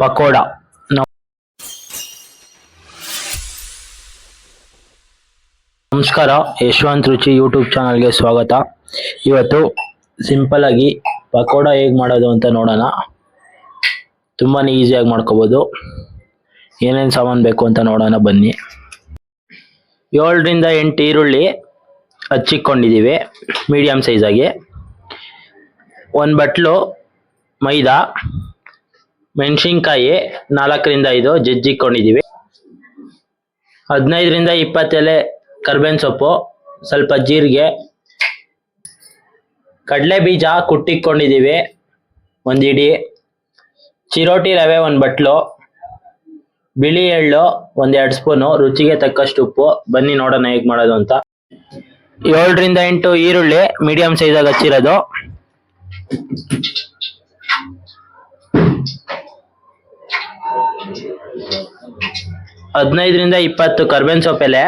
ಪಕೋಡ. ನಮಸ್ಕಾರ, ಯಶವಂತ್ ರುಚಿ ಯೂಟ್ಯೂಬ್ ಚಾನಲ್ಗೆ ಸ್ವಾಗತ. ಇವತ್ತು ಸಿಂಪಲ್ ಆಗಿ ಪಕೋಡ ಹೇಗೆ ಮಾಡೋದು ಅಂತ ನೋಡೋಣ. ತುಂಬಾ ಈಸಿಯಾಗಿ ಮಾಡ್ಕೋಬೋದು. ಏನೇನು ಸಾಮಾನು ಬೇಕು ಅಂತ ನೋಡೋಣ, ಬನ್ನಿ. ಏಳರಿಂದ ಎಂಟು ಈರುಳ್ಳಿ ಹಚ್ಚಿಕೊಂಡಿದ್ದೀವಿ ಮೀಡಿಯಮ್ ಸೈಜಾಗಿ ಒಂದು ಬಟ್ಲು ಮೈದಾ ಮೆಣಸಿನ್ಕಾಯಿ ನಾಲ್ಕರಿಂದ ಐದು ಜಜ್ಜಿಕೊಂಡಿದ್ದೀವಿ. ಹದಿನೈದರಿಂದ ಇಪ್ಪತ್ತೆಲೆ ಕರ್ಬೇವಿನ ಸೊಪ್ಪು, ಸ್ವಲ್ಪ ಜೀರಿಗೆ ಕಡಲೆ ಬೀಜ ಕುಟ್ಟಿಕೊಂಡಿದ್ದೀವಿ, ಒಂದು ಚಿರೋಟಿ ರವೆ ಒಂದು ಬಟ್ಲು, ಬಿಳಿ ಎಳ್ಳು ಒಂದೆರಡು ಸ್ಪೂನು, ರುಚಿಗೆ ತಕ್ಕಷ್ಟು ಉಪ್ಪು. ಬನ್ನಿ ನೋಡೋಣ ಹೇಗೆ ಮಾಡೋದು ಅಂತ. ಏಳರಿಂದ ಎಂಟು ಈರುಳ್ಳಿ, ಮೀಡಿಯಂ ಸೈಜಾಗಿ ಹಚ್ಚಿರೋದು. ಹದಿನೈದರಿಂದ ಇಪ್ಪತ್ತು ಕರ್ಬೇವಿನ ಸೊಪ್ಪೆಲೆ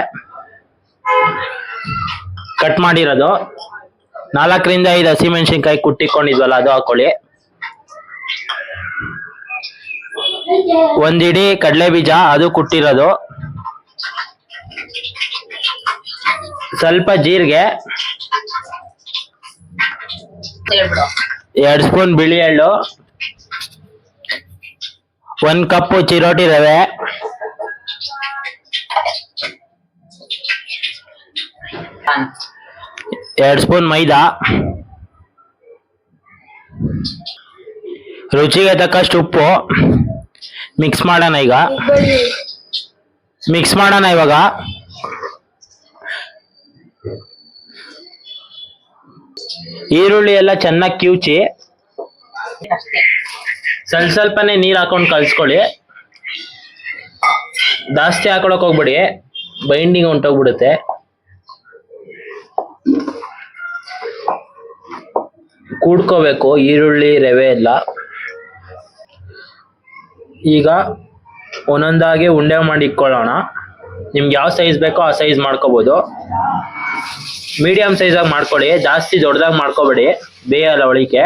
ಕಟ್ ಮಾಡಿರೋದು. ನಾಲ್ಕರಿಂದ ಐದು ಹಸಿಮೆಣಸಿನ್ಕಾಯಿ ಕುಟ್ಟಿಕೊಂಡಿದ್ವಲ್ಲ ಅದು ಹಾಕೊಳ್ಳಿ. ಒಂದಿಡಿ ಕಡಲೆ ಬೀಜ ಅದು ಕುಟ್ಟಿರೋದು. ಸ್ವಲ್ಪ ಜೀರಿಗೆ. ಎರಡು ಸ್ಪೂನ್ ಬಿಳಿ ಎಳ್ಳು. ಒಂದ್ ಕಪ್ ಚಿರೋಟಿ ರವೆ ಎರಡ್ ಸ್ಪೂನ್ ಮೈದಾ. ರುಚಿಗೆ ತಕ್ಕಷ್ಟು ಉಪ್ಪು. ಮಿಕ್ಸ್ ಮಾಡೋಣ ಈಗ. ಮಿಕ್ಸ್ ಮಾಡೋಣ ಇವಾಗ. ಈರುಳ್ಳಿ ಎಲ್ಲ ಚೆನ್ನಾಗಿ ಕಿವುಚಿ. ಸ್ವಲ್ಪ ಸ್ವಲ್ಪನೇ ನೀರ್ ಹಾಕೊಂಡು ಕಲ್ಸ್ಕೊಳ್ಳಿ ಜಾಸ್ತಿ ಹಾಕೊಳಕ್ ಹೋಗ್ಬಿಡಿ. ಬೈಂಡಿಂಗ್ ಹೊಂಟೋಗ್ಬಿಡುತ್ತೆ ಕೂಡ್ಕೋಬೇಕು. ಈರುಳ್ಳಿ, ರವೆ ಎಲ್ಲ. ಈಗ ಒಂದೊಂದಾಗಿ ಉಂಡೆ ಮಾಡಿ ಇಟ್ಕೊಳ್ಳೋಣ. ನಿಮ್ಗೆ ಯಾವ ಸೈಜ್ ಬೇಕೋ ಆ ಸೈಜ್ ಮಾಡ್ಕೋಬೋದು. ಮೀಡಿಯಂ ಸೈಜಾಗಿ ಮಾಡ್ಕೊಳ್ಳಿ. ಜಾಸ್ತಿ ದೊಡ್ಡದಾಗಿ ಮಾಡ್ಕೋಬೇಡಿ. ಬೇಯಲ್ಲ ಒಳಿಕೆ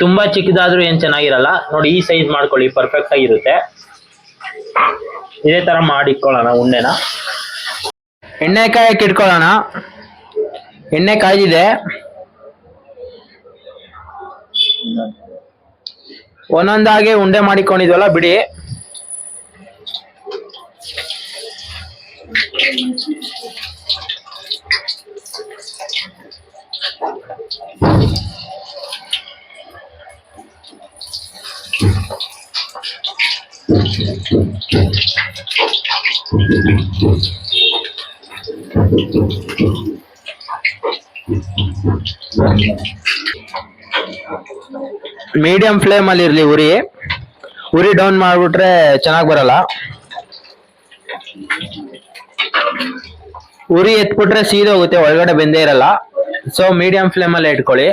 ತುಂಬಾ ಚಿಕ್ಕದಾದ್ರೂ ಏನ್ ಚೆನ್ನಾಗಿರಲ್ಲ. ನೋಡಿ, ಈ ಸೈಜ್ ಮಾಡ್ಕೊಳ್ಳಿ ಪರ್ಫೆಕ್ಟ್ ಆಗಿರುತ್ತೆ. ಇದೇ ತರ ಮಾಡಿ ಇಟ್ಕೊಳ್ಳೋಣ ಉಂಡೆನ ಎಣ್ಣೆ ಕಾಯಕ್ಕೆ ಇಟ್ಕೊಳ್ಳೋಣ. ಎಣ್ಣೆ ಕಾಯ್ದಿದೆ. ಒಂದೊಂದಾಗಿ ಉಂಡೆ ಮಾಡಿಕೊಂಡಿದ್ವಲ್ಲ, ಬಿಡಿ. ಮೀಡಿಯಂ ಫ್ಲೇಮ್ ಅಲ್ಲಿ ಇರ್ಲಿ ಉರಿ. ಉರಿ ಡೌನ್ ಮಾಡ್ಬಿಟ್ರೆ ಚೆನ್ನಾಗ್ ಬರಲ್ಲ. ಉರಿ ಎತ್ಬಿಟ್ರೆ ಸೀದೋಗುತ್ತೆ, ಒಳಗಡೆ ಬೆಂದೇ ಇರಲ್ಲ. ಸೊ ಮೀಡಿಯಂ ಫ್ಲೇಮ್ ಅಲ್ಲೇ ಇಟ್ಕೊಳ್ಳಿ.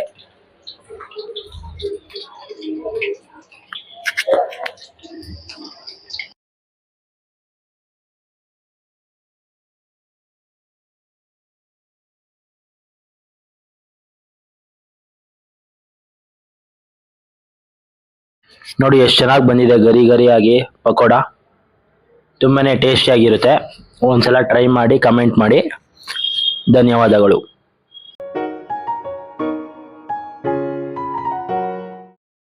ನೋಡಿ ಎಷ್ಟು ಚೆನ್ನಾಗಿ ಬಂದಿದೆ, ಗರಿ ಗರಿಯಾಗಿ ಪಕೋಡ. ತುಂಬಾ ಟೇಸ್ಟಿಯಾಗಿರುತ್ತೆ ಒಂದ್ಸಲ ಟ್ರೈ ಮಾಡಿ ಕಮೆಂಟ್ ಮಾಡಿ. ಧನ್ಯವಾದಗಳು.